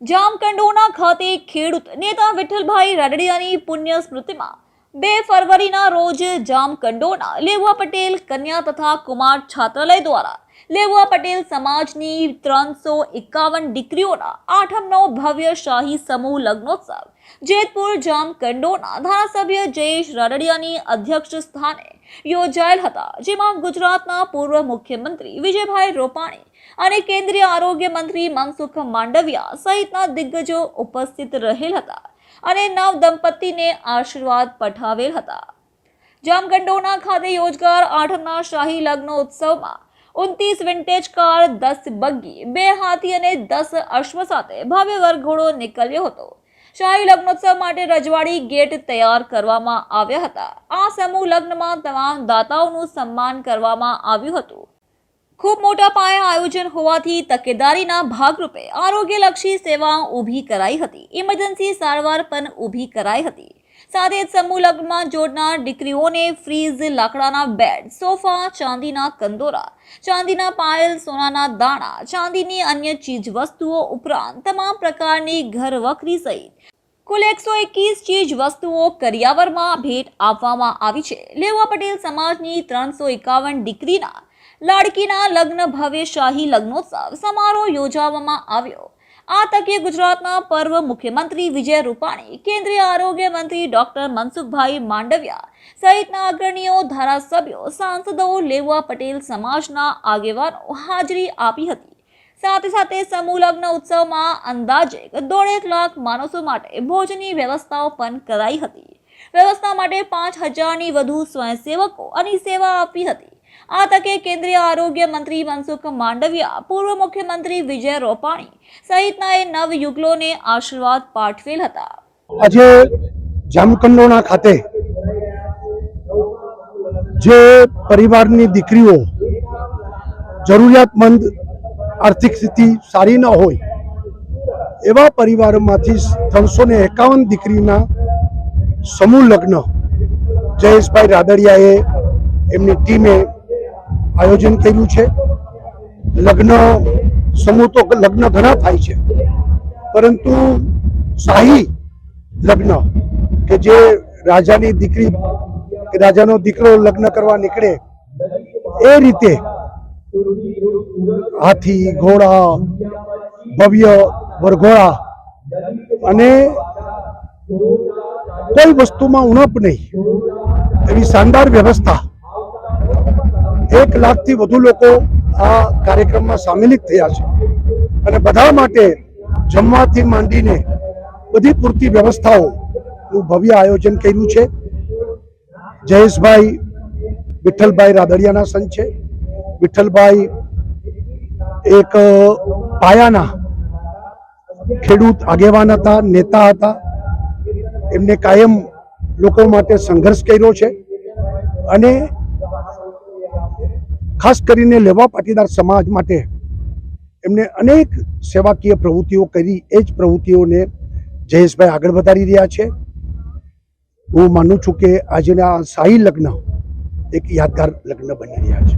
જામકંડોના ખાતે ખેડૂત નેતા વિઠ્ઠલભાઈ રાડડિયાની પુણ્ય સ્મૃતિમાં બે ફરવરીના રોજ જામકંડોના લેવા પટેલ કન્યા તથા કુમાર છાત્રાલય દ્વારા લેવા પટેલ સમાજની ત્રણસો એકાવન દીકરીઓના આઠમનો ભવ્ય શાહી સમૂહ લગ્નોત્સવ. જેતપુર જામકંડોના ધારાસભ્ય જયેશ રાદડિયાની અધ્યક્ષ સ્થાને યોજાયેલ હતા, જેમાં ગુજરાતના પૂર્વ મુખ્યમંત્રી વિજયભાઈ રૂપાણી અને કેન્દ્રીય આરોગ્ય મંત્રી મનસુખ માંડવિયા સહિતના દિગ્ગજો ઉપસ્થિત રહેલ હતા અને નવ દંપતીને આશીર્વાદ પઠાવેલ હતા. જામગંડોના ખાતે યોજગાર આઠમના શાહી લગ્ન ઉત્સવમાં ઉનતીસ વિન્ટેજ કાર દસ બગ્ગી બે હાથી અને દસ અશ્વ સાથે ભવ્ય વરઘોડો નીકળ્યો હતો. શાહી લગ્નોત્સવ માટે રજવાડી ગેટ તૈયાર કરવામાં આવ્યા હતા. આ સમૂહ લગ્નમાં તમામ દાતાઓનું સન્માન કરવામાં આવ્યું હતું. ખૂબ મોટા પાયે આયોજન હોવાથી તકેદારીના ભાગરૂપે આરોગ્યલક્ષી સેવાઓ ઊભી કરાઈ હતી. ઇમરજન્સી સારવાર પણ ઊભી કરાઈ હતી. સાથે જ સમૂહ લગ્નમાં જોડનાર દીકરીઓને ફ્રીઝ લાકડાના બેડ સોફા ચાંદીના કંદોરા, ચાંદીના પાયલ સોનાના દાણા, ચાંદીની અન્ય ચીજ વસ્તુઓ ઉપરાંત તમામ પ્રકારની ઘર વખરી સહિત કુલ એકસો એકવીસ ચીજ વસ્તુઓ કરિયાવરમાં ભેટ આપવામાં આવી છે. લેવા પટેલ સમાજની ત્રણસો એકાવન દીકરીના લાડકીના લગ્ન ભવ્ય શાહી લગ્નોત્સવ સમારોહ યોજવામાં આવ્યો. આ તકે ગુજરાતના પર્વ મુખ્યમંત્રી વિજય રૂપાણી, કેન્દ્રીય આરોગ્ય મંત્રી ડોક્ટર મનસુખભાઈ માંડવિયા સહિતના અગ્રણીઓ, ધારાસભ્યો, સાંસદો લેવા પટેલ સમાજના આગેવાનો હાજરી આપી હતી. સાથે સાથે સમૂહ લગ્ન ઉત્સવમાં અંદાજે દોઢેક લાખ માણસો માટે ભોજનની વ્યવસ્થાઓ પણ કરાઈ હતી. વ્યવસ્થા માટે પાંચ હજારની વધુ સ્વયંસેવકો અને સેવા આપી હતી. આ તકે કેન્દ્રીય આરોગ્ય મંત્રી મનસુખ માંડવિયા, પૂર્વ મુખ્યમંત્રી વિજય રૂપાણી સહિતના એ નવ યુગલોને આશીર્વાદ પાઠવેલ હતા. આજે જામકંડોણા ખાતે જે પરિવારની દીકરીઓ જરૂરિયાતમંદ આર્થિક સ્થિતિ સારી ન હોય, એવા પરિવારોમાંથી ત્રણસો ને એકાવન દીકરીના સમૂહ લગ્ન જયેશભાઈ રાદડિયાએ એમની ટીમે આયોજન કર્યું છે. લગ્ન, સમૂહ તો લગ્ન ઘણા થાય છે. પરંતુ શાહી લગ્ન કે જે રાજાની દીકરી, કે રાજાનો દીકરો લગ્ન કરવા નીકળે, એ રીતે હાથી, ઘોડા, ભવ્ય વરઘોડા અને કોઈ વસ્તુમાં ઉણપ નહીં. એવી શાનદાર વ્યવસ્થા એક લાખથી વધુ લોકો આ કાર્યક્રમમાં સામેલિત થયા છે. અને બધા માટે જમવાથી માંડીને બધી પૂરતી વ્યવસ્થાઓનું ભવ્ય આયોજન કર્યું છે. જયેશભાઈ, વિઠ્ઠલભાઈ રાદડિયાના સંત છે. વિઠ્ઠલભાઈ એક પાયાના ખેડૂત આગેવાન હતા, નેતા હતા. એમને કાયમ લોકો માટે સંઘર્ષ કર્યો છે. અને ખાસ કરીને લેવા પાટીદાર સમાજ માટે એમને અનેક સેવાકીય પ્રવૃત્તિઓ કરી, એ જ પ્રવૃત્તિઓને જયેશભાઈ આગળ વધારી રહ્યા છે. હું માનું છું કે આજના શાહી લગ્ન એક યાદગાર લગ્ન બની રહ્યા છે.